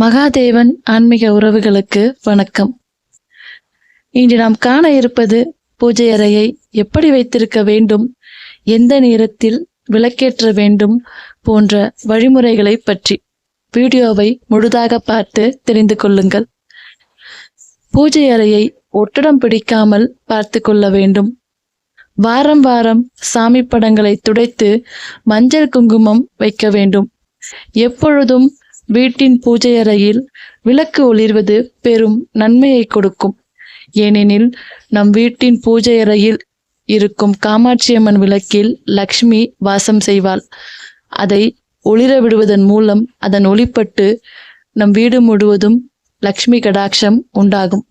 மகாதேவன் ஆன்மீக உறவுகளுக்கு வணக்கம். இன்று நாம் காண இருப்பது பூஜை அறையை எப்படி வைத்திருக்க வேண்டும் எந்த நேரத்தில் விளக்கேற்ற வேண்டும் போன்ற வழிமுறைகளை பற்றி வீடியோவை முழுதாக பார்த்து தெரிந்து கொள்ளுங்கள். பூஜை அறையை ஒட்டடம் பிடிக்காமல் பார்த்து கொள்ள வேண்டும். வாரம் வாரம் சாமி படங்களை துடைத்து மஞ்சள் குங்குமம் வைக்க வேண்டும். எப்பொழுதும் வீட்டின் பூஜை அறையில் விளக்கு ஒளிர்வது பெரும் நன்மையை கொடுக்கும். ஏனெனில் நம் வீட்டின் பூஜை அறையில் இருக்கும் காமாட்சியம்மன் விளக்கில் லக்ஷ்மி வாசம் செய்வாள். அதை ஒளிர விடுவதன் மூலம் அதன் ஒளிப்பட்டு நம் வீடு முழுவதும் லக்ஷ்மி கடாட்சம் உண்டாகும்.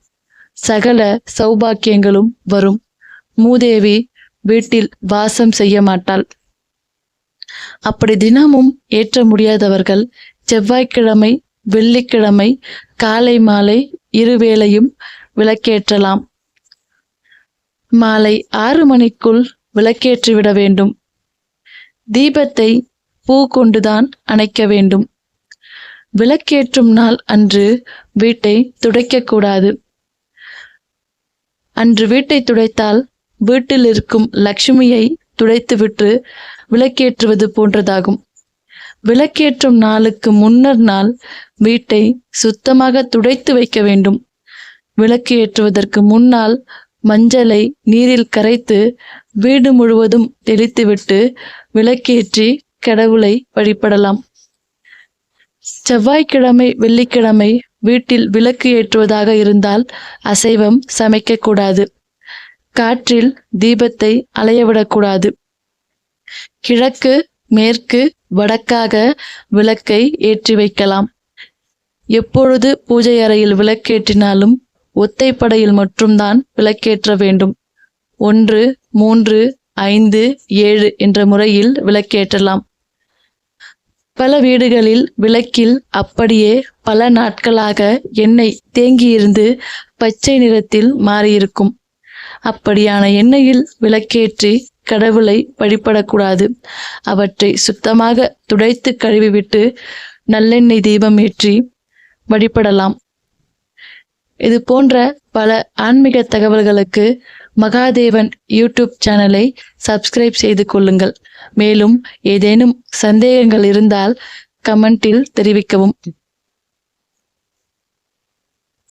சகல சௌபாக்கியங்களும் வரும். மூதேவி வீட்டில் வாசம் செய்ய மாட்டாள். அப்படி தினமும் ஏற்ற முடியாதவர்கள் செவ்வாய்க்கிழமை வெள்ளிக்கிழமை காலை மாலை இருவேளையும் விளக்கேற்றலாம். மாலை ஆறு மணிக்குள் விளக்கேற்றிவிட வேண்டும். தீபத்தை பூ கொண்டுதான் அணைக்க வேண்டும். விளக்கேற்றும் நாள் அன்று வீட்டை துடைக்கக்கூடாது அன்று வீட்டை துடைத்தால் வீட்டில் இருக்கும் லக்ஷ்மியை துடைத்துவிட்டு விளக்கேற்றுவது போன்றதாகும். விளக்கேற்றும் நாளுக்கு முன்னர் நாள் வீட்டை சுத்தமாக துடைத்து வைக்க வேண்டும். விளக்கு ஏற்றுவதற்கு முன்னால் மஞ்சளை நீரில் கரைத்து வீடு முழுவதும் தெளித்துவிட்டு விளக்கேற்றி கடவுளை வழிபடலாம். செவ்வாய்க்கிழமை வெள்ளிக்கிழமை வீட்டில் விளக்கு ஏற்றுவதாக இருந்தால் அசைவம் சமைக்கக்கூடாது. காற்றில் தீபத்தை அலையவிடக்கூடாது. கிழக்கு மேற்கு வடக்காக விளக்கை ஏற்றி வைக்கலாம். எப்பொழுது பூஜை அறையில் விளக்கேற்றினாலும் ஒத்தைப்படையில் மட்டும்தான் விளக்கேற்ற வேண்டும். ஒன்று மூன்று ஐந்து ஏழு என்ற முறையில் விளக்கேற்றலாம். பல வீடுகளில் விளக்கில் அப்படியே பல நாட்களாக எண்ணெய் தேங்கியிருந்து பச்சை நிறத்தில் மாறியிருக்கும். அப்படியான எண்ணெயில் விளக்கேற்றி கடவுளை வழிபடக்கூடாது. அவற்றை சுத்தமாக துடைத்து கழுவிவிட்டு நல்லெண்ணெய் தீபம் ஏற்றி வழிபடலாம். இது போன்ற பல ஆன்மீக தகவல்களுக்கு மகாதேவன் யூடியூப் சேனலை சப்ஸ்கிரைப் செய்து கொள்ளுங்கள். மேலும் ஏதேனும் சந்தேகங்கள் இருந்தால் கமெண்டில் தெரிவிக்கவும்.